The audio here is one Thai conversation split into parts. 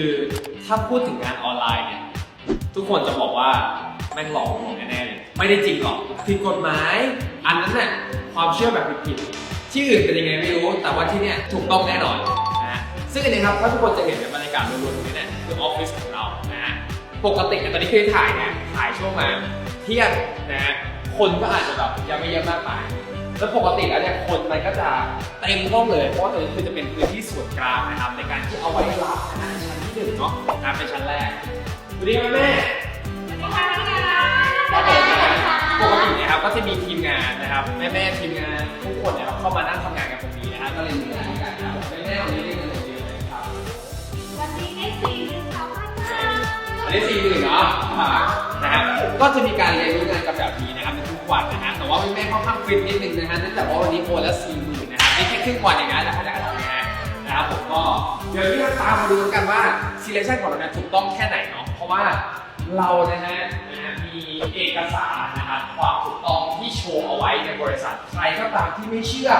คือถ้าพูดถึงงานออนไลน์เนี่ยทุกคนจะบอกว่าแม่งหลอกลวงแน่ๆเลยไม่ได้จริงหรอกผิดกฎหมาย อันนั้นเนี่ยความเชื่อแบบผิดๆที่อื่นเป็นยังไงไม่รู้ แต่ว่าที่เนี่ยถูกต้องแน่นอนนะซึ่งอันนี้ครับถ้าทุกคนจะเห็นในบรรยากาศรวมๆตรงนี้เนี่ยคือออฟฟิศของเรานะปกติเนี่ยตอนนี้คือถ่ายเนี่ยถ่ายช่วงมาเที่ยงนะฮะคนก็อาจจะแบบยังไม่เยอะมากมาย แล้วปกติแล้วเนี่ยคนมันก็จะเต็มห้องเลย เพราะว่าตรงนี้คือจะเป็นพื้นที่ส่วนกลางนะครับ ในการที่เอาไว้รับนะฮะชั้นที่หนึ่งเนาะนะเป็นชั้นแรกสวัสดีแม่แม่ครับผมปกติเนี่ยครับก็จะมีทีมงานนะครับแม่แม่ๆทีมงานทุกคนเนี่ยเข้ามานั่งทำงานกันตรงนี้นะครับก็เลย อันนี้สี่หมื่นเนาะนะฮะก็จะมีการเรียนรู้งานกันแบบนี้นะครับในทุกวันนะฮะแต่ว่าแม่แม่ๆค่อนข้างฟิตนิดนึงนะฮะเนื่องจากว่าวันนี้โอนละสี่หมื่นนะครับนี่แค่ครึ่งวันเองนะแล้วขนาดทำงานนะครับผมก็เดี๋ยวเราตามมาดูกันว่า selection ของเราเนี่ยถูกต้องแค่ไหนเนาะเพราะว่าเรานะฮะนะฮะมีเอกสารนะครับความถูกต้องที่โชว์เอาไว้ในบริษัทใครก็ตามที่ไม่เชื่อ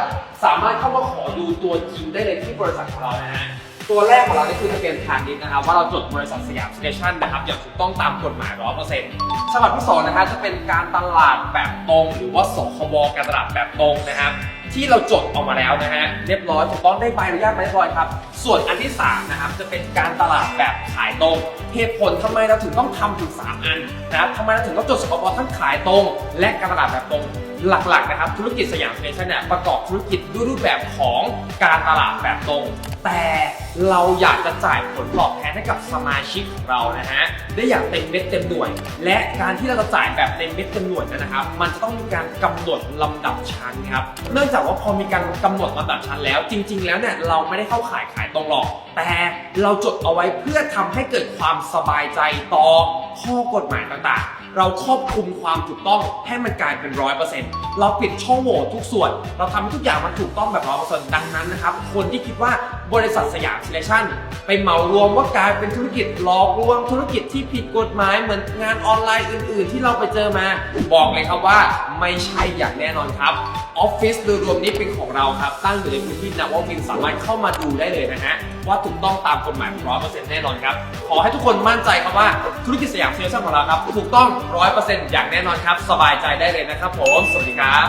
สามารถเข้ามาขอดูตัวจริงได้เลยที่บริษัทของเรานะฮะ ตัวแรกของเรานี่คือทะเบียนพาณิชย์นะครับว่าเราจดบริษัทสยามสเตชันนะครับอย่างถูกต้องตามกฎหมายร้อเปอร์เซ็นต์ฉบับที่สองนะฮะจะเป็นการตลาดแบบตรง หรือว่าสคบการตลาดแบบตรงนะครับ ที่เราจดออกมาแล้วนะฮะเรียบร้อยถูกต้องได้ใบอนุญาตมาเรียบร้อยครับ ส่วนอันที่3นะครับจะเป็นการตลาดแบบขายตรงเหตุผลทำไมเราถึงต้องทำถึง 3 อันนะครับทำไมเราถึงต้องจดสปปทั้งขายตรง และการตลาดแบบตรงหลักๆนะครับธุรกิจสยามเตชันเนี่ยประกอบธุรกิจด้วยรูปแบบของการตลาดแบบตรง แต่เราอยากจะจ่ายผลตอบแทนให้กับสมาชิกของเรานะฮะได้อย่างเต็มเม็ดเต็มหน่วย และการที่เราจะจ่ายแบบเต็มเม็ดเต็มหน่วยนะครับ มันจะต้องมีการกำหนดลำดับชั้นครับเนื่องจากว่าพอมีการกำหนดลำดับชั้นแล้ว จริง ๆ แล้วเนี่ยเราไม่ได้เข้าขายขายตรงหรอก แต่เราจดเอาไว้เพื่อทำให้เกิดความสบายใจต่อข้อกฎหมายต่างๆ เราครอบคลุมความถูกต้องให้มันกลายเป็นร้อยเปอร์เซ็นต์เราปิดช่องโหว่ทุกส่วน เราทำให้ทุกอย่างมันถูกต้องแบบร้อยเปอร์เซ็นต์ดังนั้นนะครับ คนที่คิดว่าบริษัทสยามเซเลชั่น ไปเหมารวมว่ากลายเป็นธุรกิจหลอกลวงธุรกิจที่ผิดกฎหมายเหมือนงานออนไลน์อื่น ๆ ที่เราไปเจอมา บอกเลยครับว่าไม่ใช่อย่างแน่นอนครับออฟฟิศโดยรวมนี้เป็นของเราครับ ตั้งอยู่ในพื้นที่นวมินสามารถเข้ามาดูได้เลยนะฮะ ว่าถูกต้องตามกฎหมายร้อยเปอร์เซ็นต์แน่นอนครับ ขอให้ทุกคนมั่นใจครับว่าธุรกิจสยามเซเลชั่นของเราครับ ถูกต้องร้อยเปอร์เซ็นต์อย่างแน่นอนครับ สบายใจได้เลยนะครับผม สวัสดีครับ